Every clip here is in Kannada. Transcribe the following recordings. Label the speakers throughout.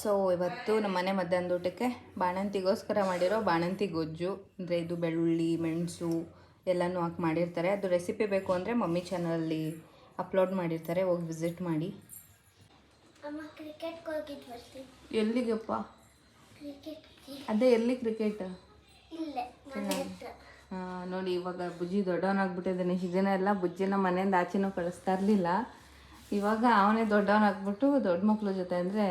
Speaker 1: ಸೊ ಇವತ್ತು ನಮ್ಮ ಮನೆ ಮಧ್ಯಾಹ್ನದ ಊಟಕ್ಕೆ ಬಾಣಂತಿಗೋಸ್ಕರ ಮಾಡಿರೋ ಬಾಣಂತಿ ಗೊಜ್ಜು ಅಂದರೆ ಇದು ಬೆಳ್ಳುಳ್ಳಿ ಮೆಣಸು ಎಲ್ಲನೂ ಹಾಕಿ ಮಾಡಿರ್ತಾರೆ. ಅದು ರೆಸಿಪಿ ಬೇಕು ಅಂದರೆ ಮಮ್ಮಿ ಚಾನಲಲ್ಲಿ ಅಪ್ಲೋಡ್ ಮಾಡಿರ್ತಾರೆ. ಹೋಗಿ ವಿಸಿಟ್ ಮಾಡಿ. ಎಲ್ಲಿಗಪ್ಪ? ಅದೇ ಎಲ್ಲಿ ಕ್ರಿಕೆಟ್ ನೋಡಿ ಇವಾಗ ಬುಜ್ಜಿ ದೊಡ್ಡವನಾಗ್ಬಿಟ್ಟಿದ್ದಾನೆ. ದಿನ ಎಲ್ಲ ಬುಜ್ಜಿನ ಮನೆಯಿಂದ ಆಚೆನೂ ಕಳಿಸ್ತಾ ಇರಲಿಲ್ಲ. ಇವಾಗ ಅವನೇ ದೊಡ್ಡವನಾಗ್ಬಿಟ್ಟು ದೊಡ್ಡ ಮಕ್ಕಳು ಜೊತೆ ಅಂದರೆ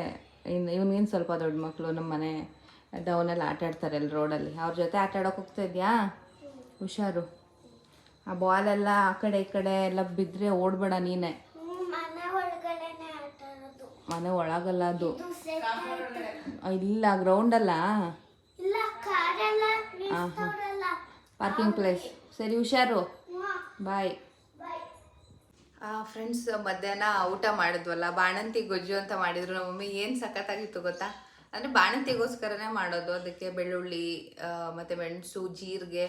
Speaker 1: ಇನ್ನು ಇವನಿಗೇನು ಸ್ವಲ್ಪ ದೊಡ್ಡ ಮಕ್ಕಳು ನಮ್ಮ ಮನೆ ಡೌನಲ್ಲಿ ಆಟ ಆಡ್ತಾರೆ ಅಲ್ಲಿ. ರೋಡಲ್ಲಿ ಅವ್ರ ಜೊತೆ ಆಟ ಆಡೋಕೆ ಹೋಗ್ತಾ ಇದೆಯಾ? ಹುಷಾರು. ಆ ಬಾಲೆಲ್ಲ ಆ ಕಡೆ ಈ ಕಡೆ ಎಲ್ಲ ಬಿದ್ದರೆ ಓಡ್ಬೇಡ ನೀನೇ.
Speaker 2: ಮನೆ
Speaker 1: ಒಳಗಲ್ಲ ಅದು. ಇಲ್ಲ ಗ್ರೌಂಡಲ್ಲ
Speaker 2: ಹಾಂ ಹಾಂ
Speaker 1: ಪಾರ್ಕಿಂಗ್ ಪ್ಲೇಸ್ ಸರಿ, ಹುಷಾರು. ಬಾಯ್ ಫ್ರೆಂಡ್ಸ್ ಮಧ್ಯಾಹ್ನ ಊಟ ಮಾಡಿದ್ವಲ್ಲ, ಬಾಣಂತಿ ಗೊಜ್ಜು ಅಂತ ಮಾಡಿದ್ರು. ನಮ್ಮ ಮಮ್ಮಿ ಏನು ಸಖತ್ತಾಗಿತ್ತು ಗೊತ್ತಾ? ಅಂದರೆ ಬಾಣಂತಿಗೋಸ್ಕರನೇ ಮಾಡೋದು. ಅದಕ್ಕೆ ಬೆಳ್ಳುಳ್ಳಿ ಮತ್ತು ಮೆಣಸು, ಜೀರಿಗೆ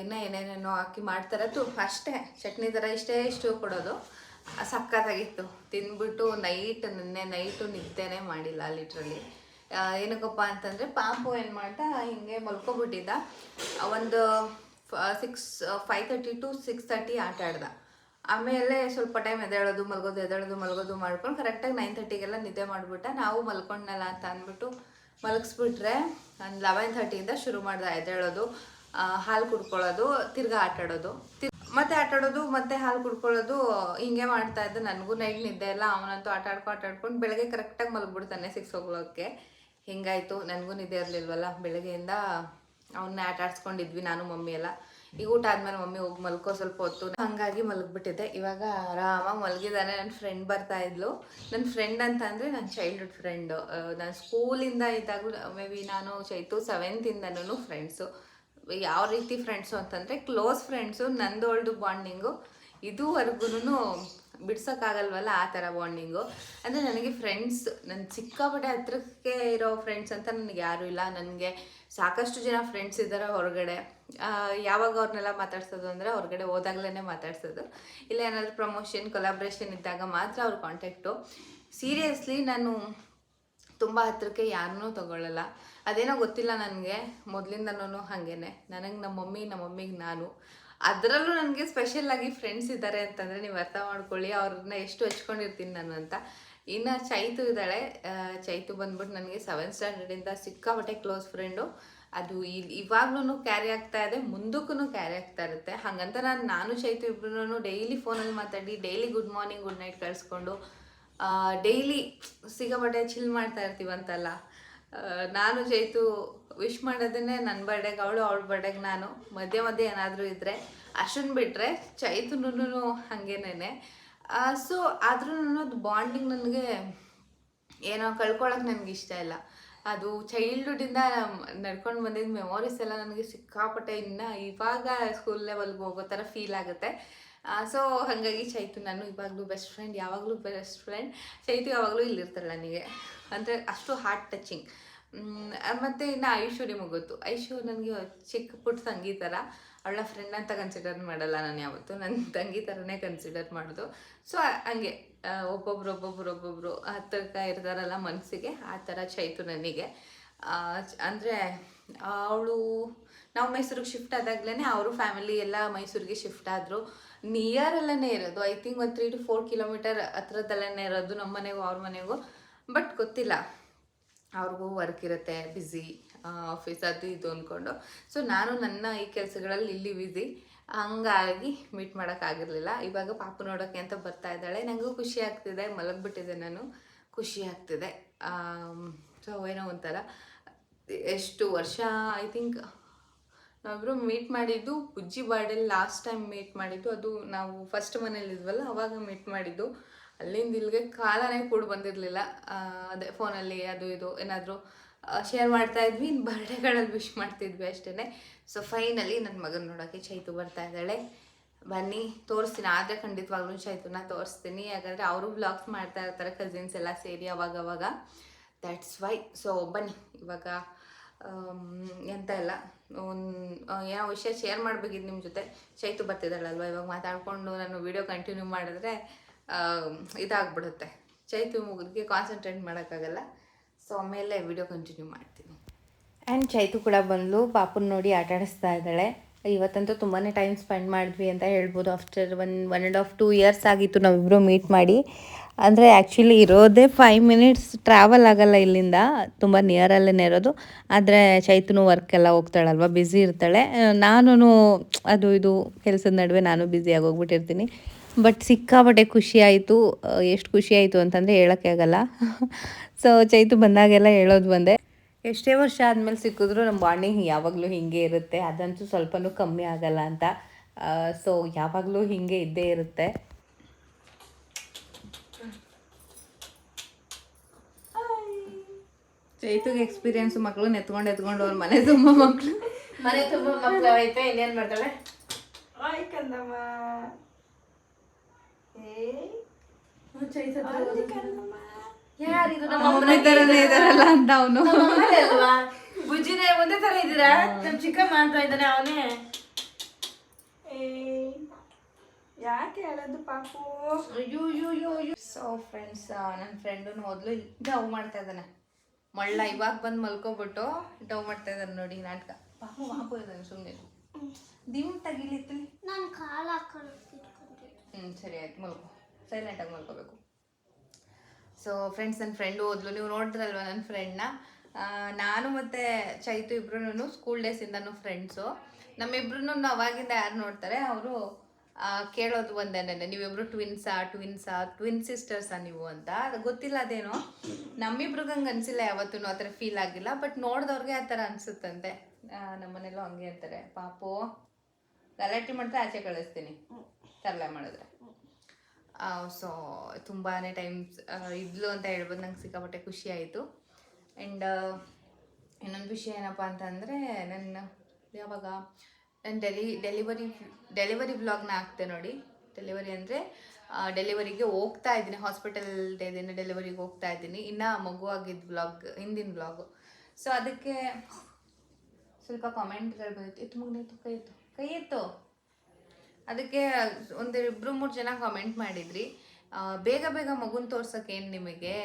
Speaker 1: ಇನ್ನೂ ಏನೇನೇನೋ ಹಾಕಿ ಮಾಡ್ತಾರೆ ತು ಅಷ್ಟೇ. ಚಟ್ನಿ ಥರ ಇಷ್ಟೇ ಇಷ್ಟು ಕೊಡೋದು. ಸಖತ್ತಾಗಿತ್ತು. ತಿಂದ್ಬಿಟ್ಟು ನೈಟ್, ನಿನ್ನೆ ನೈಟು ನಿದ್ದೆನೇ ಮಾಡಿಲ್ಲ ಲಿಟ್ರಲಿ ಏನಕ್ಕಪ್ಪ ಅಂತಂದರೆ ಪಾಪು ಏನು ಮಾಡ್ತಾ ಹಿಂಗೆ ಮಲ್ಕೊಬಿಟ್ಟಿದ್ದ. ಒಂದು six five thirty two six thirty ಆಟ ಆಡ್ದ. ಆಮೇಲೆ ಸ್ವಲ್ಪ ಟೈಮ್ ಎದ್ದೇಳೋದು, ಮಲಗೋದು ಎದ್ದೇಳೋದು, ಮಲಗೋದು ಮಾಡ್ಕೊಂಡು ಕರೆಕ್ಟಾಗಿ ನೈನ್ ತರ್ಟಿಗೆಲ್ಲ ನಿದ್ದೆ ಮಾಡಿಬಿಟ್ಟ. ನಾವು ಮಲ್ಕೊಂಡ್ನಲ್ಲ ಅಂತ ಅಂದ್ಬಿಟ್ಟು ಮಲಗಿಸ್ಬಿಟ್ರೆ ಒಂದು ಲೆವೆನ್ ತರ್ಟಿಯಿಂದ ಶುರು ಮಾಡ್ದೆ ಎದ್ದೇಳೋದು ಹಾಲು ಕುಡ್ಕೊಳ್ಳೋದು, ತಿರ್ಗಾ ಆಟಾಡೋದು. ಮತ್ತೆ ಆಟಾಡೋದು, ಮತ್ತೆ ಹಾಲು ಕುಡ್ಕೊಳ್ಳೋದು ಹಿಂಗೆ ಮಾಡ್ತಾ ಇದ್ದೆ. ನನಗೂ ನೈಟ್ ನಿದ್ದೆ ಇಲ್ಲ. ಅವನಂತೂ ಆಟ ಆಡ್ಕೊ ಆಟ ಆಡ್ಕೊಂಡು ಬೆಳಗ್ಗೆ ಕರೆಕ್ಟಾಗಿ ಮಲಗ್ಬಿಡ್ತಾನೆ ಸಿಕ್ಸ್ ಹೋಗ್ಲೋಕ್ಕೆ ಹಿಂಗಾಯ್ತು. ನನಗೂ ನಿದ್ದೆ ಇರಲಿಲ್ವಲ್ಲ? ಬೆಳಗ್ಗೆಯಿಂದ ಅವನ್ನ ಆಟ ಆಡಿಸ್ಕೊಂಡಿದ್ವಿ ನಾನು, ಮಮ್ಮಿ ಎಲ್ಲ. ಈಗ ಊಟ ಆದ್ಮೇಲೆ ಮಮ್ಮಿ ಹೋಗಿ ಮಲ್ಕೋ ಸ್ವಲ್ಪ ಹೊತ್ತು. ಹಂಗಾಗಿ ಮಲಗ್ಬಿಟ್ಟಿದ್ದೆ. ಇವಾಗ ಆರಾಮಾಗಿ ಮಲಗಿದ್ದಾನೆ. ನನ್ನ ಫ್ರೆಂಡ್ ಬರ್ತಾ ಇದ್ಲು. ನನ್ನ ಫ್ರೆಂಡ್ ಅಂತ ಅಂದರೆ ನನ್ನ ಚೈಲ್ಡ್ಹುಡ್ ಫ್ರೆಂಡು ನಾನು ಸ್ಕೂಲಿಂದ ಇದ್ದಾಗಲೂ ಮೇ ಬಿ ನಾನು ಚೈತು ಸೆವೆಂತಿಂದನೂ ಫ್ರೆಂಡ್ಸು ಯಾವ ರೀತಿ ಫ್ರೆಂಡ್ಸು ಅಂತಂದರೆ ಕ್ಲೋಸ್ ಫ್ರೆಂಡ್ಸು ನಂದೋಳ್ದು ಬಾಂಡಿಂಗು ಇದುವರೆಗೂ ಬಿಡ್ಸೋಕ್ಕಾಗಲ್ವಲ್ಲ ಆ ಥರ ಬಾಂಡಿಂಗು ಅಂದರೆ ನನಗೆ ಫ್ರೆಂಡ್ಸ್ ನನ್ನ ಸಿಕ್ಕಾಪಟ್ಟೆ ಹತ್ರಕ್ಕೆ ಇರೋ ಫ್ರೆಂಡ್ಸ್ ಅಂತ ನನಗೆ ಯಾರೂ ಇಲ್ಲ. ನನಗೆ ಸಾಕಷ್ಟು ಜನ ಫ್ರೆಂಡ್ಸ್ ಇದ್ದಾರೆ ಹೊರಗಡೆ. ಯಾವಾಗ ಅವ್ರನ್ನೆಲ್ಲ ಮಾತಾಡ್ಸೋದು ಅಂದರೆ ಹೊರಗಡೆ ಹೋದಾಗಲೇ ಮಾತಾಡ್ಸೋದು. ಇಲ್ಲ ಏನಾದರೂ ಪ್ರಮೋಷನ್ ಕೊಲಾಬ್ರೇಷನ್ ಇದ್ದಾಗ ಮಾತ್ರ ಅವ್ರ ಕಾಂಟ್ಯಾಕ್ಟು ಸೀರಿಯಸ್ಲಿ ನಾನು ತುಂಬ ಹತ್ರಕ್ಕೆ ಯಾರನ್ನೂ ತಗೊಳ್ಳಲ್ಲ. ಅದೇನೋ ಗೊತ್ತಿಲ್ಲ ನನಗೆ. ಮೊದಲಿಂದನೂ ಹಾಗೇನೆ. ನನಗೆ ನಮ್ಮ ಮಮ್ಮಿ ನಮ್ಮ ಮಮ್ಮಿಗೆ ನಾನು. ಅದರಲ್ಲೂ ನನಗೆ ಸ್ಪೆಷಲ್ ಆಗಿ ಫ್ರೆಂಡ್ಸ್ ಇದ್ದಾರೆ ಅಂತಂದರೆ ನೀವು ಅರ್ಥ ಮಾಡ್ಕೊಳ್ಳಿ, ಅವ್ರನ್ನ ಎಷ್ಟು ಹಚ್ಕೊಂಡಿರ್ತೀನಿ ನಾನು ಅಂತ. ಇನ್ನು ಚೈತು ಇದ್ದಾಳೆ ಚೈತು ಬಂದ್ಬಿಟ್ಟು ನನಗೆ ಸೆವೆಂತ್ ಸ್ಟ್ಯಾಂಡರ್ಡಿಂದ ಸಿಕ್ಕಾಪಟ್ಟೆ ಕ್ಲೋಸ್ ಫ್ರೆಂಡು ಅದು ಇವಾಗ್ಲೂ ಕ್ಯಾರಿ ಆಗ್ತಾ ಇದೆ ಮುಂದಕ್ಕೂ ಕ್ಯಾರಿ ಆಗ್ತಾ ಇರುತ್ತೆ. ಹಾಗಂತ ನಾನು ನಾನು ಚೈತು ಇಬ್ಬರೂ ಡೈಲಿ ಫೋನಲ್ಲಿ ಮಾತಾಡಿ daily good morning good night ಕಳಿಸ್ಕೊಂಡು daily ಸಿಕ್ಕಾಪಟ್ಟೆ ಚಿಲ್ ಮಾಡ್ತಾ ಇರ್ತೀವಂತಲ್ಲ. ನಾನು ಜೈತು ವಿಶ್ ಮಾಡೋದನ್ನೇ ನನ್ನ ಬರ್ಡೇಗೆ ಅವಳು, ಅವಳ ಬರ್ಡೇಗೆ ನಾನು. ಮಧ್ಯೆ ಮಧ್ಯೆ ಏನಾದರೂ ಇದ್ದರೆ ಅಷ್ಟನ್ನು ಬಿಟ್ಟರೆ ಚೈತುನು ಹಾಗೇನೇ ಸೊ ಆದ್ರೂ ಅದು ಬಾಂಡಿಂಗ್ ನನಗೆ ಏನೋ ಕಳ್ಕೊಳ್ಳೋಕೆ ನನಗೆ ಇಷ್ಟ ಇಲ್ಲ. ಅದು ಚೈಲ್ಡ್ಹುಡ್ಡಿಂದ ನಡ್ಕೊಂಡು ಬಂದಿದ್ದ ಮೆಮೊರೀಸ್ ಎಲ್ಲ ನನಗೆ ಸಿಕ್ಕಾಪಟ್ಟೆ ಇನ್ನು ಇವಾಗ ಸ್ಕೂಲ್ ಲೆವೆಲ್ಗೆ ಹೋಗೋ ಥರ ಫೀಲ್ ಆಗುತ್ತೆ. ಸೊ ಹಾಗಾಗಿ ಚೈತು ನಾನು ಇವಾಗಲೂ ಬೆಸ್ಟ್ ಫ್ರೆಂಡ್ ಯಾವಾಗಲೂ ಬೆಸ್ಟ್ ಫ್ರೆಂಡ್ ಚೈತು ಯಾವಾಗಲೂ ಇಲ್ಲಿರ್ತಾಳೆ ನನಗೆ. ಅಂದರೆ ಅಷ್ಟು ಹಾರ್ಟ್ ಟಚಿಂಗ್ ಮತ್ತು ಇನ್ನು ಐಶು ನಿಮಗೆ ಗೊತ್ತು ಐಶು ನನಗೆ ಚಿಕ್ಕ ಪುಟ್ಟ ತಂಗಿ ಥರ. ಅವಳ ಫ್ರೆಂಡ್ ಅಂತ ಕನ್ಸಿಡರ್ ಮಾಡಲ್ಲ ನಾನು ಯಾವತ್ತೂ. ನನ್ನ ತಂಗಿ ಥರನೇ ಕನ್ಸಿಡರ್ ಮಾಡೋದು. ಸೊ ಹಂಗೆ. ಒಬ್ಬೊಬ್ರು ಒಬ್ಬೊಬ್ರು ಒಬ್ಬೊಬ್ರು ಹತ್ತಿರಕ ಇರ್ತಾರಲ್ಲ ಮನಸ್ಸಿಗೆ ಆ ಥರ ಚೈತು ನನಗೆ. ಅಂದರೆ ಅವಳು, ನಾವು ಮೈಸೂರಿಗೆ ಶಿಫ್ಟ್ ಆದಾಗ್ಲೇ ಅವರು ಫ್ಯಾಮಿಲಿ ಎಲ್ಲ ಮೈಸೂರಿಗೆ ಶಿಫ್ಟ್ ಆದರು. ನಿಯರಲ್ಲೇ ಇರೋದು. ಐ ಥಿಂಕ್ ಒಂದು ತ್ರೀ ಟು ಫೋರ್ ಕಿಲೋಮೀಟರ್ ಹತ್ರದಲ್ಲೇ ಇರೋದು ನಮ್ಮ ಮನೆಗೂ, ಅವ್ರ ಮನೆಗೂ. ಬಟ್ ಗೊತ್ತಿಲ್ಲ. ಅವ್ರಿಗೂ ವರ್ಕ್ ಇರುತ್ತೆ ಬ್ಯುಸಿ ಆಫೀಸ್ ಅದು ಇದು ಅಂದ್ಕೊಂಡು ಸೊ ನಾನು ನನ್ನ ಈ ಕೆಲಸಗಳಲ್ಲಿ ಇಲ್ಲಿ ಬ್ಯುಸಿ ಹಂಗಾಗಿ ಮೀಟ್ ಮಾಡೋಕ್ಕಾಗಿರಲಿಲ್ಲ ಇವಾಗ ಪಾಪು ನೋಡೋಕ್ಕೆ ಅಂತ ಬರ್ತಾ ಇದ್ದಾಳೆ. ನನಗೂ ಖುಷಿ ಆಗ್ತಿದೆ. ಮಲಗಿಬಿಟ್ಟಿದೆ ನಾನು. ಖುಷಿ ಆಗ್ತಿದೆ. ಸೊ ಏನೋ ಒಂಥರ. ಎಷ್ಟು ವರ್ಷ ಐ ಥಿಂಕ್ ನಾವಿಬ್ಬರು ಮೀಟ್ ಮಾಡಿದ್ದು ಬುಜ್ಜಿ ಬಾರ್ಡಲ್ಲಿ ಲಾಸ್ಟ್ ಟೈಮ್ ಮೀಟ್ ಮಾಡಿದ್ದು. ಅದು ನಾವು ಫಸ್ಟ್ ಮನೇಲಿದ್ವಲ್ಲ ಅವಾಗ ಮೀಟ್ ಮಾಡಿದ್ದು. ಅಲ್ಲಿಂದ ಇಲ್ಲಿಗೆ ಕಾಲನೇ ಕೂಡ ಬಂದಿರಲಿಲ್ಲ. ಅದೇ ಫೋನಲ್ಲಿ ಅದು ಇದು ಏನಾದರೂ ಶೇರ್ ಮಾಡ್ತಾ ಇದ್ವಿ. ಇನ್ನು ಬರ್ಡೇಗಳಲ್ಲಿ ವಿಶ್ ಮಾಡ್ತಿದ್ವಿ ಅಷ್ಟೇ ಸೊ ಫೈನಲಿ ನನ್ನ ಮಗನ ನೋಡೋಕ್ಕೆ ಚೈತು ಬರ್ತಾ ಇದ್ದಾಳೆ. ಬನ್ನಿ, ತೋರಿಸ್ತೀನಿ. ಆದರೆ ಖಂಡಿತವಾಗ್ಲೂ ಚೈತುನ ತೋರಿಸ್ತೀನಿ. ಯಾಕಂದರೆ ಅವರು ಬ್ಲಾಗ್ಸ್ ಮಾಡ್ತಾ ಇರ್ತಾರೆ ಕಸಿನ್ಸ್ ಎಲ್ಲ ಸೇರಿ ಅವಾಗ ಅವಾಗ. ದ್ಯಾಟ್ಸ್ ವೈ ಸೊ ಬನ್ನಿ. ಇವಾಗ ಎಂತ ಇಲ್ಲ. ಒಂದು ಏನೋ ವಿಷಯ ಶೇರ್ ಮಾಡಬೇಕಿದ್ದು ನಿಮ್ಮ ಜೊತೆ. ಚೈತು ಬರ್ತಿದ್ದಾಳಲ್ವ? ಇವಾಗ ಮಾತಾಡಿಕೊಂಡು ನಾನು ವಿಡಿಯೋ ಕಂಟಿನ್ಯೂ ಮಾಡಿದ್ರೆ ಇದಾಗ್ಬಿಡುತ್ತೆ. ಚೈತು ಮುಗಿದ್ಗೆ ಕಾನ್ಸಂಟ್ರೇಟ್ ಮಾಡೋಕ್ಕಾಗಲ್ಲ. ಸೊ ಆಮೇಲೆ ವಿಡಿಯೋ ಕಂಟಿನ್ಯೂ ಮಾಡ್ತೀನಿ. ಆ್ಯಂಡ್ ಚೈತು ಕೂಡ ಬಂದಳು ಪಾಪುನ ನೋಡಿ ಆಟ ಆಡಿಸ್ತಾ ಇದ್ದಾಳೆ. ಇವತ್ತಂತೂ ತುಂಬಾ ಟೈಮ್ ಸ್ಪೆಂಡ್ ಮಾಡಿದ್ವಿ ಅಂತ ಹೇಳ್ಬೋದು. After one one and half two years ಆಗಿತ್ತು ನಾವಿಬ್ಬರು ಮೀಟ್ ಮಾಡಿ. ಅಂದರೆ ಆ್ಯಕ್ಚುಲಿ ಇರೋದೇ ಫೈವ್ ಮಿನಿಟ್ಸ್ ಟ್ರಾವೆಲ್ ಆಗಲ್ಲ ಇಲ್ಲಿಂದ. ತುಂಬ ನಿಯರಲ್ಲೇ ಇರೋದು. ಆದರೆ ಚೈತನು ವರ್ಕ್ ಎಲ್ಲ ಹೋಗ್ತಾಳಲ್ವ ಬ್ಯುಸಿ ಇರ್ತಾಳೆ. ನಾನು ಅದು ಇದು ಕೆಲಸದ ನಡುವೆ ನಾನು ಬ್ಯುಸಿಯಾಗಿ ಹೋಗ್ಬಿಟ್ಟಿರ್ತೀನಿ. ಬಟ್ ಸಿಕ್ಕಾಪಟ್ಟೆ ಖುಷಿ ಆಯಿತು. ಎಷ್ಟು ಖುಷಿ ಆಯಿತು ಅಂತಂದರೆ ಹೇಳೋಕ್ಕೆ ಆಗಲ್ಲ. ಸೊ ಚೈತು ಬಂದಾಗೆಲ್ಲ ಹೇಳೋದು ಬಂದೆ. ಎಷ್ಟೇ ವರ್ಷ ಆದಮೇಲೆ ಸಿಕ್ಕಿದ್ರು ನಮ್ಮ ಬಾಂಡಿಂಗ್ ಯಾವಾಗಲೂ ಹೀಗೆ ಇರುತ್ತೆ. ಅದಂತೂ ಸ್ವಲ್ಪನೂ ಕಮ್ಮಿ ಆಗಲ್ಲ ಅಂತ. ಸೊ ಯಾವಾಗಲೂ ಹೀಗೆ ಇದ್ದೇ ಇರುತ್ತೆ. ಚೈತುಗೆ ಎಕ್ಸ್ಪೀರಿಯನ್ಸ್ ಮಕ್ಕಳು ನೆತ್ಕೊಂಡು ಎತ್ಕೊಂಡು ಅವ್ರ ಮನೆ ತುಂಬ ಮಕ್ಕಳು
Speaker 3: ಮನೆ ತುಂಬ ಮಕ್ಕಳು ಐತೆ ಇನ್ನೇನು ಮಾಡ್ತಾಳೆ? ಯಾರಿದು? ನಮ್ಮ
Speaker 1: ಮಮ್ಮಿ ಥರನೇ ಇದಾರಲ್ಲ ಅಂತ ಅವನು.
Speaker 3: ಅಲ್ವಾ? ಬುಜ್ಜಿನೇ ಒಂದೇ ತರ ಇದ್ದೀರಾ? ನಮ್ಮ ಚಿಕ್ಕಮ್ಮ ಅಂತ ಇದ್ದಾನೆ ಅವನೇ.
Speaker 4: ಯಾಕೆ ಹೇಳೋದು ಪಾಪು?
Speaker 3: ಅಯ್ಯೋ ಅಯ್ಯೋ ಅಯ್ಯೋ ಅಯ್ಯೋ
Speaker 1: ಸೊ ಫ್ರೆಂಡ್ಸ್ ನನ್ನ ಫ್ರೆಂಡು ಮೊದಲು ಡವ್ ಮಾಡ್ತಾ ಇದ್ದಾನೆ. ಮಳ್ಳ ಇವಾಗ ಬಂದು ಮಲ್ಕೊಬಿಟ್ಟು ಡವ್ ಮಾಡ್ತಾ ಇದ್ದಾನೆ ನೋಡಿ ನಾಟಕ. ಪಾಪು ಪಾಪು ಇದ್ದಾನೆ ಸುಮ್ಮನೆ ದಿಮ್ ತಗಿಲಿತ್ತು
Speaker 2: ನಾನು ಕಾಲು ಹಾಕೊಂಡು
Speaker 1: ಹ್ಞೂ ಸರಿ ಆಯ್ತು, ಮಲ್ಕೊ. ಸೈಲೆಂಟಾಗಿ ಮಲ್ಕೋಬೇಕು. ಸೊ ಫ್ರೆಂಡ್ಸ್ ನನ್ನ ಫ್ರೆಂಡು ಓದ್ಲು. ನೀವು ನೋಡಿದ್ರಲ್ವ ನನ್ನ ಫ್ರೆಂಡ್ನ ನಾನು ಮತ್ತು ಚೈತು ಇಬ್ರು ಸ್ಕೂಲ್ ಡೇಸಿಂದನೂ ಫ್ರೆಂಡ್ಸು ನಮ್ಮಿಬ್ರು ಅವಾಗಿಂದ ಯಾರು ನೋಡ್ತಾರೆ, ಅವರು ಕೇಳೋದು ಒಂದೇ ನೀವಿಬ್ರು ಟ್ವಿನ್ಸಾ ಟ್ವಿನ್ಸಾ ಟ್ವಿನ್ ಸಿಸ್ಟರ್ಸಾ ನೀವು ಅಂತ. ಅದು ಗೊತ್ತಿಲ್ಲ ಅದೇನೋ. ನಮ್ಮಿಬ್ರಿಗೆ ಹಂಗೆ ಅನಿಸಿಲ್ಲ ಯಾವತ್ತೂ ಆ ಥರ ಫೀಲ್ ಆಗಿಲ್ಲ. ಬಟ್ ನೋಡಿದವ್ರಿಗೆ ಆ ಥರ ಅನಿಸುತ್ತಂತೆ. ನಮ್ಮನೆಲ್ಲೋ ಹಂಗೆ ಅಂತಾರೆ. ಪಾಪು. ಗಲಾಟೆ ಮಾಡ್ತಾ ಆಚೆ ಕಳಿಸ್ತೀನಿ. ತರಲೆ ಮಾಡಿದ್ರೆ. ಸೊ ತುಂಬಾ ಟೈಮ್ಸ್ ಇದ್ಲು ಅಂತ ಹೇಳ್ಬೋದು, ನಂಗೆ ಸಿಕ್ಕಾಪಟ್ಟೆ ಖುಷಿ ಆಯಿತು. ಆ್ಯಂಡ್ ಇನ್ನೊಂದು ವಿಷಯ ಏನಪ್ಪ ಅಂತಂದರೆ, ನನ್ನ, ಯಾವಾಗ, ನಾನು ಡೆಲಿ, ಡೆಲಿವರಿ ಡೆಲಿವರಿ ಬ್ಲಾಗ್ನ ಹಾಕ್ತೆ ನೋಡಿ. ಡೆಲಿವರಿ ಅಂದರೆ ಡೆಲಿವರಿಗೆ ಹೋಗ್ತಾ ಇದ್ದೀನಿ ಹಾಸ್ಪಿಟಲ್ ಡೇದಿಂದ ಡೆಲಿವರಿಗೆ ಹೋಗ್ತಾ ಇದ್ದೀನಿ. ಇನ್ನು ಮಗು ಆಗಿದ್ದ ವ್ಲಾಗ್ ಹಿಂದಿನ ವ್ಲಾಗು ಸೊ ಅದಕ್ಕೆ, ಸ್ವಲ್ಪ ಕಾಮೆಂಟ್ಗಳು ಬಂದಿತ್ತು ಇತ್ತು ಮಗನೇ ಕೈ ಇತ್ತು. ಕೈ ಇತ್ತು ಅದಕ್ಕೆ ಒಂದು ಇಬ್ಬರು ಮೂರು ಜನ ಕಾಮೆಂಟ್ ಮಾಡಿದ್ರಿ. ಬೇಗ ಬೇಗ ಮಗುನ ತೋರ್ಸೋಕ್ಕೇನು ನಿಮಗೆ?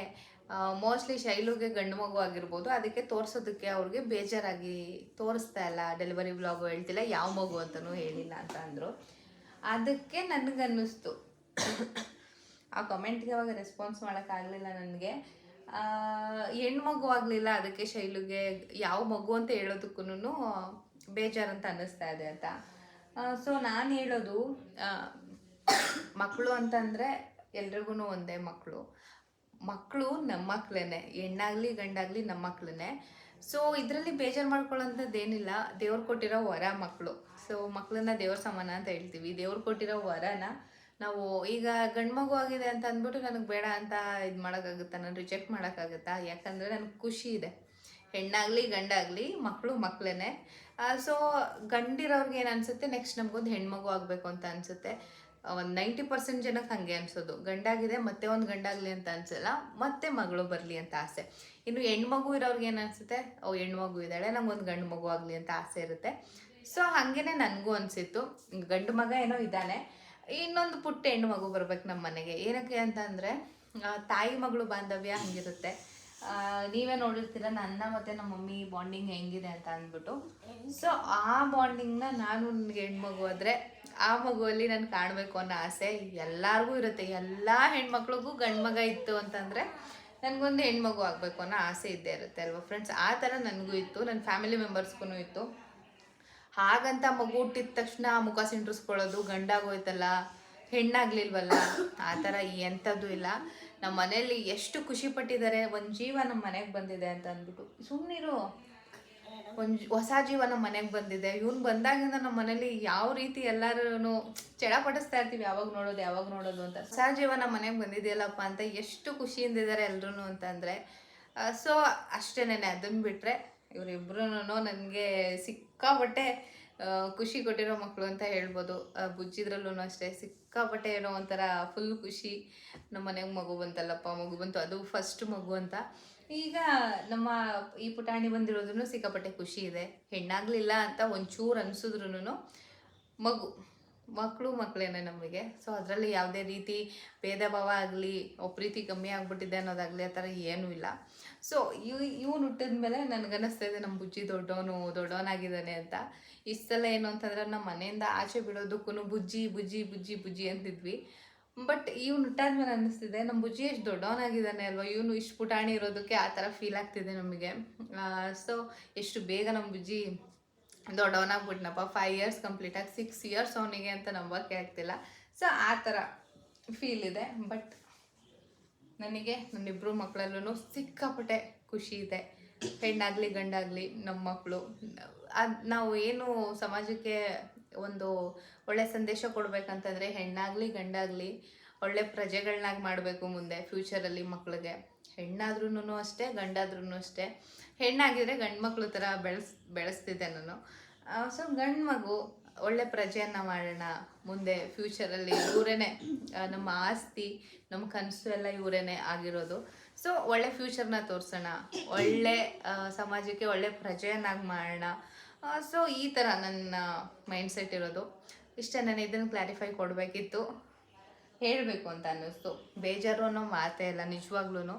Speaker 1: ಮೋಸ್ಟ್ಲಿ ಶೈಲುಗೆ ಗಂಡು ಮಗು ಆಗಿರ್ಬೋದು, ಅದಕ್ಕೆ ತೋರಿಸೋದಕ್ಕೆ ಅವ್ರಿಗೆ ಬೇಜಾರಾಗಿ ತೋರಿಸ್ತಾ ಇಲ್ಲ ಡೆಲಿವರಿ ಬ್ಲಾಗು ಹೇಳ್ತಿಲ್ಲ, ಯಾವ ಮಗು ಅಂತಲೂ ಹೇಳಿಲ್ಲ ಅಂತ ಅಂದರು. ಅದಕ್ಕೆ ನನಗನ್ನಿಸ್ತು. ಆ ಕಮೆಂಟ್ಗೆ ಅವಾಗ ರೆಸ್ಪಾನ್ಸ್ ಮಾಡೋಕ್ಕಾಗಲಿಲ್ಲ ನನಗೆ. ಹೆಣ್ಣು ಮಗು ಆಗಲಿಲ್ಲ, ಅದಕ್ಕೆ ಶೈಲುಗೆ ಯಾವ ಮಗು ಅಂತ ಹೇಳೋದಕ್ಕೂ ಬೇಜಾರಂತ ಅನ್ನಿಸ್ತಾ ಇದೆ ಅಂತ. ಸೊ ನಾನು ಹೇಳೋದು ಮಕ್ಕಳು ಅಂತಂದರೆ ಎಲ್ರಿಗೂ ಒಂದೇ ಮಕ್ಕಳು ಮಕ್ಕಳು ನಮ್ಮ ಮಕ್ಕಳೇ ಹೆಣ್ಣಾಗಲಿ ಗಂಡಾಗಲಿ ನಮ್ಮ ಮಕ್ಳೇ ಸೊ ಇದರಲ್ಲಿ ಬೇಜಾರು ಮಾಡ್ಕೊಳ್ಳೋಂಥದ್ದೇನಿಲ್ಲ, ದೇವ್ರು ಕೊಟ್ಟಿರೋ ವರ ಮಕ್ಕಳು ಸೊ ಮಕ್ಕಳನ್ನ ದೇವ್ರ ಸಮಾನ ಅಂತ ಹೇಳ್ತೀವಿ. ದೇವ್ರು ಕೊಟ್ಟಿರೋ ವರನ ನಾವು, ಈಗ ಗಂಡು ಮಗು ಆಗಿದೆ ಅಂತ ಅಂದ್ಬಿಟ್ಟು ನನಗೆ ಬೇಡ ಅಂತ ಇದು ಮಾಡೋಕ್ಕಾಗುತ್ತಾ, ನಾನು ರಿಜೆಕ್ಟ್ ಮಾಡೋಕ್ಕಾಗುತ್ತಾ? ಯಾಕಂದರೆ ನನಗೆ ಖುಷಿ ಇದೆ. ಹೆಣ್ಣಾಗಲಿ, ಗಂಡಾಗಲಿ ಮಕ್ಕಳು ಮಕ್ಕಳೇ ಸೊ ಗಂಡಿರೋರ್ಗೆ ಏನು ಅನಿಸುತ್ತೆ? ನೆಕ್ಸ್ಟ್ ನಮಗೊಂದು ಹೆಣ್ಮಗು ಆಗಬೇಕು ಅಂತ ಅನಿಸುತ್ತೆ. ಒಂದು ನೈಂಟಿ ಪರ್ಸೆಂಟ್ ಜನಕ್ಕೆ ಹಾಗೆ ಅನಿಸೋದು. ಗಂಡಾಗಿದೆ, ಮತ್ತೆ ಒಂದು ಗಂಡಾಗಲಿ ಅಂತ ಅನಿಸಲ್ಲ, ಮತ್ತೆ ಮಗಳು ಬರಲಿ ಅಂತ ಆಸೆ. ಇನ್ನು ಹೆಣ್ಮಗು ಇರೋರ್ಗೆ ಏನು ಅನಿಸುತ್ತೆ? ಓ, ಹೆಣ್ಮಗು ಇದ್ದಾಳೆ ನಮಗೊಂದು ಗಂಡು ಮಗು ಆಗಲಿ ಅಂತ ಆಸೆ ಇರುತ್ತೆ. ಸೊ ಹಾಗೇನೆ ನನಗೂ ಅನಿಸಿತ್ತು. ಗಂಡು ಮಗ ಏನೋ ಇದ್ದಾನೆ. ಇನ್ನೊಂದು ಪುಟ್ಟ ಹೆಣ್ಣು ಮಗು ಬರ್ಬೇಕು ನಮ್ಮ ಮನೆಗೆ. ಏನಕ್ಕೆ ಅಂತ ಅಂದರೆ ತಾಯಿ ಮಗಳು ಬಾಂಧವ್ಯ ಹಂಗಿರುತ್ತೆ. ನೀವೇ ನೋಡಿರ್ತೀರ, ನನ್ನ ಮತ್ತೆ ನಮ್ಮ ಮಮ್ಮಿ ಬಾಂಡಿಂಗ್ ಹೆಂಗಿದೆ ಅಂತ ಅಂದ್ಬಿಟ್ಟು. ಸೊ ಆ ಬಾಂಡಿಂಗ್ನ ನಾನು ನನಗೆ ಹೆಣ್ಮಗು ಆದರೆ, ಆ ಮಗುವಲ್ಲಿ ನಾನು ಕಾಣಬೇಕು ಅನ್ನೋ ಆಸೆ ಎಲ್ಲರಿಗೂ ಇರುತ್ತೆ. ಎಲ್ಲ ಹೆಣ್ಮಕ್ಳಿಗೂ ಗಂಡ್ಮಗ ಇತ್ತು ಅಂತಂದರೆ, ನನಗೊಂದು ಹೆಣ್ಮಗು ಆಗಬೇಕು ಅನ್ನೋ ಆಸೆ ಇದ್ದೇ ಇರುತ್ತೆ ಅಲ್ವಾ ಫ್ರೆಂಡ್ಸ್ ಆ ಥರ ನನಗೂ ಇತ್ತು. ನನ್ನ ಫ್ಯಾಮಿಲಿ ಮೆಂಬರ್ಸ್ಗೂ ಇತ್ತು. ಹಾಗಂತ ಮಗು ಹುಟ್ಟಿದ ತಕ್ಷಣ ಮುಖ ಸಿಂಟ್ರಿಸ್ಕೊಳ್ಳೋದು ಗಂಡಾಗೋಯ್ತಲ್ಲ, ಹೆಣ್ಣಾಗ್ಲಿಲ್ವಲ್ಲ? ಆ ಥರ ಎಂಥದ್ದು ಇಲ್ಲ. ನಮ್ಮ ಮನೆಯಲ್ಲಿ ಎಷ್ಟು ಖುಷಿ ಪಟ್ಟಿದ್ದಾರೆ, ಒಂದು ಜೀವ ನಮ್ಮ ಮನೆಗೆ ಬಂದಿದೆ ಅಂತ ಅಂದ್ಬಿಟ್ಟು. ಸುಮ್ಮನಿರು ಒಂದು ಹೊಸ ಜೀವ ನಮ್ಮ ಮನೆಗೆ ಬಂದಿದೆ. ಇವ್ನು ಬಂದಾಗಿಂದ ನಮ್ಮ ಮನೇಲಿ ಯಾವ ರೀತಿ ಎಲ್ಲರೂ ಚಡಪಡಿಸ್ತಾ ಇರ್ತೀವಿ, ಯಾವಾಗ ನೋಡೋದು ಯಾವಾಗ ನೋಡೋದು ಅಂತ. ಹೊಸ ಜೀವ ನಮ್ಮ ಮನೆಗೆ ಬಂದಿದೆಯಲ್ಲಪ್ಪ ಅಂತ ಎಷ್ಟು ಖುಷಿಯಿಂದ ಇದ್ದಾರೆ ಎಲ್ಲರೂ ಅಂತಂದರೆ ಸೊ ಅಷ್ಟೇನೆ ಅದನ್ನು ಬಿಟ್ಟರೆ ಇವರಿಬ್ರು ನನಗೆ ಸಿಕ್ಕಾಪಟ್ಟೆ ಖುಷಿ ಕೊಟ್ಟಿರೋ ಮಕ್ಕಳು ಅಂತ ಹೇಳ್ಬೋದು. ಬುಜ್ಜಿದ್ರಲ್ಲೂ ಅಷ್ಟೇ, ಸಿಕ್ಕಾಪಟ್ಟೆ ಏನೋ ಒಂಥರ ಫುಲ್ ಖುಷಿ. ನಮ್ಮ ಮನೆಗೆ ಮಗು ಬಂತಲ್ಲಪ್ಪ, ಮಗು ಬಂತು, ಅದು ಫಸ್ಟ್ ಮಗು ಅಂತ. ಈಗ ನಮ್ಮ ಈ ಪುಟಾಣಿ ಬಂದಿರೋದ್ರೂ ಸಿಕ್ಕಾಪಟ್ಟೆ ಖುಷಿ ಇದೆ. ಹೆಣ್ಣಾಗಲಿಲ್ಲ ಅಂತ ಒಂಚೂರು ಅನಿಸಿದ್ರು ಮಗು ಮಕ್ಕಳು ಮಕ್ಕಳೇನೆ ನಮಗೆ. ಸೊ ಅದರಲ್ಲಿ ಯಾವುದೇ ರೀತಿ ಭೇದ ಭಾವ ಆಗಲಿ, ಒಪ್ರೀತಿ ಕಮ್ಮಿ ಆಗಿಬಿಟ್ಟಿದೆ ಅನ್ನೋದಾಗಲಿ ಆ ಥರ ಏನೂ ಇಲ್ಲ. ಸೊ ಇವ್, ಇವ್ನು ಹುಟ್ಟಿದ ಮೇಲೆ ನನಗನ್ನಿಸ್ತಾ ಇದೆ ನಮ್ಮ ಬುಜ್ಜಿ ದೊಡ್ಡವನು ದೊಡ್ಡವನಾಗಿದ್ದಾನೆ ಅಂತ. ಇಷ್ಟು ಸಲ ಏನು ಅಂತಂದ್ರೆ ನಮ್ಮ ಮನೆಯಿಂದ ಆಚೆ ಬಿಡೋದಕ್ಕೂ ಬುಜ್ಜಿ ಬುಜ್ಜಿ ಬುಜ್ಜಿ ಬುಜ್ಜಿ ಅಂತಿದ್ವಿ. ಬಟ್ ಇವ್ನು ಹುಟ್ಟಾದ್ಮೇಲೆ ಅನ್ನಿಸ್ತಿದೆ ನಮ್ಮ ಬುಜ್ಜಿ ಎಷ್ಟು ದೊಡ್ಡವನಾಗಿದ್ದಾನೆ ಅಲ್ವಾ? ಇವನು ಇಷ್ಟು ಪುಟಾಣಿ ಇರೋದಕ್ಕೆ ಆ ಥರ ಫೀಲ್ ಆಗ್ತಿದೆ ನಮಗೆ. ಸೊ ಎಷ್ಟು ಬೇಗ ನಮ್ಮ ಬುಜ್ಜಿ ದೊಡ್ಡವನಾಗ್ಬಿಟ್ನಪ್ಪ. ಫೈವ್ ಇಯರ್ಸ್ ಕಂಪ್ಲೀಟ್ ಆಗಿ ಸಿಕ್ಸ್ ಇಯರ್ಸ್ ಅವನಿಗೆ ಅಂತ ನಂಬೋಕೆ ಆಗ್ತಿಲ್ಲ. ಸೊ ಆ ಥರ ಫೀಲ್ ಇದೆ. ಬಟ್ ನನಗೆ ನನ್ನಿಬ್ಬರು ಮಕ್ಕಳಲ್ಲೂ ಸಿಕ್ಕಾಪಟ್ಟೆ ಖುಷಿ ಇದೆ. ಹೆಣ್ಣಾಗಲಿ, ಗಂಡಾಗಲಿ ನಮ್ಮ ಮಕ್ಕಳು ಅದು ನಾವು ಏನು ಸಮಾಜಕ್ಕೆ ಒಂದು ಒಳ್ಳೆ ಸಂದೇಶ ಕೊಡಬೇಕಂತಂದರೆ ಹೆಣ್ಣಾಗಲಿ, ಗಂಡಾಗಲಿ ಒಳ್ಳೆ ಪ್ರಜೆಗಳನ್ನಾಗಿ ಮಾಡಬೇಕು ಮುಂದೆ ಫ್ಯೂಚರಲ್ಲಿ ಮಕ್ಕಳಿಗೆ ಹೆಣ್ಣಾದ್ರೂ ಅಷ್ಟೇ ಗಂಡಾದ್ರೂ ಅಷ್ಟೇ. ಹೆಣ್ಣಾಗಿದ್ರೆ ಗಂಡು ಮಕ್ಕಳು ಥರ ಬೆಳೆಸ್, ಬೆಳೆಸ್ತಿದ್ದೆ ನಾನು. ಸೊ ಗಂಡು ಮಗು ಒಳ್ಳೆ ಪ್ರಜೆಯನ್ನ ಮಾಡೋಣ. ಮುಂದೆ ಫ್ಯೂಚರಲ್ಲಿ ಇವರೇನೆ ನಮ್ಮ ಆಸ್ತಿ, ನಮ್ಮ ಕನಸು ಎಲ್ಲ ಇವರೇನೆ ಆಗಿರೋದು. ಸೊ ಒಳ್ಳೆ ಫ್ಯೂಚರ್ನ ತೋರಿಸೋಣ. ಒಳ್ಳೆ ಸಮಾಜಕ್ಕೆ ಒಳ್ಳೆ ಪ್ರಜೆಯನ್ನಾಗಿ ಮಾಡೋಣ. ಸೊ ಈ ಥರ ನನ್ನ ಮೈಂಡ್ ಸೆಟ್ ಇರೋದು. ಇಷ್ಟೇ ನಾನು ಇದನ್ನು ಕ್ಲಾರಿಫೈ ಕೊಡಬೇಕಿತ್ತು. ಹೇಳಬೇಕು ಅಂತ ಅನ್ನಿಸ್ತು. ಬೇಜಾರು ಅನ್ನೋ ಮಾತೇ ಇಲ್ಲ ನಿಜವಾಗ್ಲೂ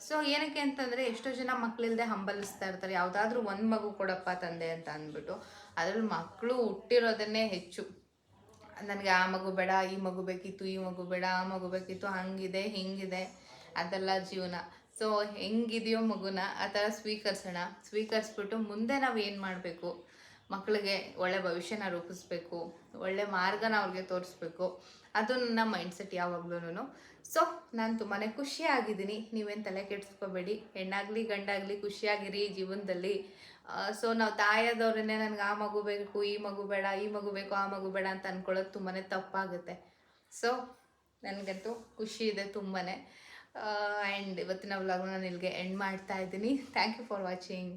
Speaker 1: ಸೊ ಏನಕ್ಕೆ ಅಂತಂದರೆ ಎಷ್ಟೋ ಜನ ಮಕ್ಕಳಿಲ್ಲದೆ ಹಂಬಲಿಸ್ತಾ ಇರ್ತಾರೆ. ಯಾವುದಾದ್ರೂ ಒಂದು ಮಗು ಕೊಡಪ್ಪ ತಂದೆ ಅಂತ ಅಂದ್ಬಿಟ್ಟು ಅದರಲ್ಲಿ ಮಕ್ಕಳು ಹುಟ್ಟಿರೋದನ್ನೇ ಹೆಚ್ಚು. ನನಗೆ ಆ ಮಗು ಬೇಡ, ಈ ಮಗು ಬೇಕಿತ್ತು, ಈ ಮಗು ಬೇಡ, ಆ ಮಗು ಬೇಕಿತ್ತು, ಹಂಗಿದೆ, ಹಿಂಗಿದೆ ಅದೆಲ್ಲ ಜೀವನ. ಸೊ ಹೆಂಗಿದೆಯೋ ಮಗುನ ಆ ಥರ ಸ್ವೀಕರಿಸೋಣ. ಸ್ವೀಕರಿಸ್ಬಿಟ್ಟು ಮುಂದೆ ನಾವು ಏನು ಮಾಡಬೇಕು? ಮಕ್ಕಳಿಗೆ ಒಳ್ಳೆ ಭವಿಷ್ಯನ ರೂಪಿಸ್ಬೇಕು, ಒಳ್ಳೆ ಮಾರ್ಗನ ಅವ್ರಿಗೆ ತೋರಿಸ್ಬೇಕು. ಅದು ನನ್ನ ಮೈಂಡ್ಸೆಟ್ ಯಾವಾಗ್ಲೂ ಸೊ ನಾನು ತುಂಬಾ ಖುಷಿಯಾಗಿದ್ದೀನಿ. ನೀವೇನು ತಲೆ ಕೆಡಿಸ್ಕೋಬೇಡಿ. ಹೆಣ್ಣಾಗಲಿ, ಗಂಡಾಗಲಿ ಖುಷಿಯಾಗಿರಿ ಜೀವನದಲ್ಲಿ. ಸೊ ನಾವು ತಾಯಾದವ್ರನ್ನೇ ನನಗೆ ಆ ಮಗು ಬೇಕು, ಈ ಮಗು ಬೇಡ, ಈ ಮಗು ಬೇಕು, ಆ ಮಗು ಬೇಡ ಅಂತ ಅಂದ್ಕೊಳ್ಳೋದು ತುಂಬಾ ತಪ್ಪಾಗುತ್ತೆ. ಸೊ ನನಗಂತೂ ಖುಷಿ ಇದೆ ತುಂಬಾ ಆ್ಯಂಡ್ ಇವತ್ತಿನ ವ್ಲಾಗ್ನ ನಾನು ಇಲ್ಲಿಗೆ ಎಂಡ್ ಮಾಡ್ತಾ ಇದ್ದೀನಿ. Thank you for watching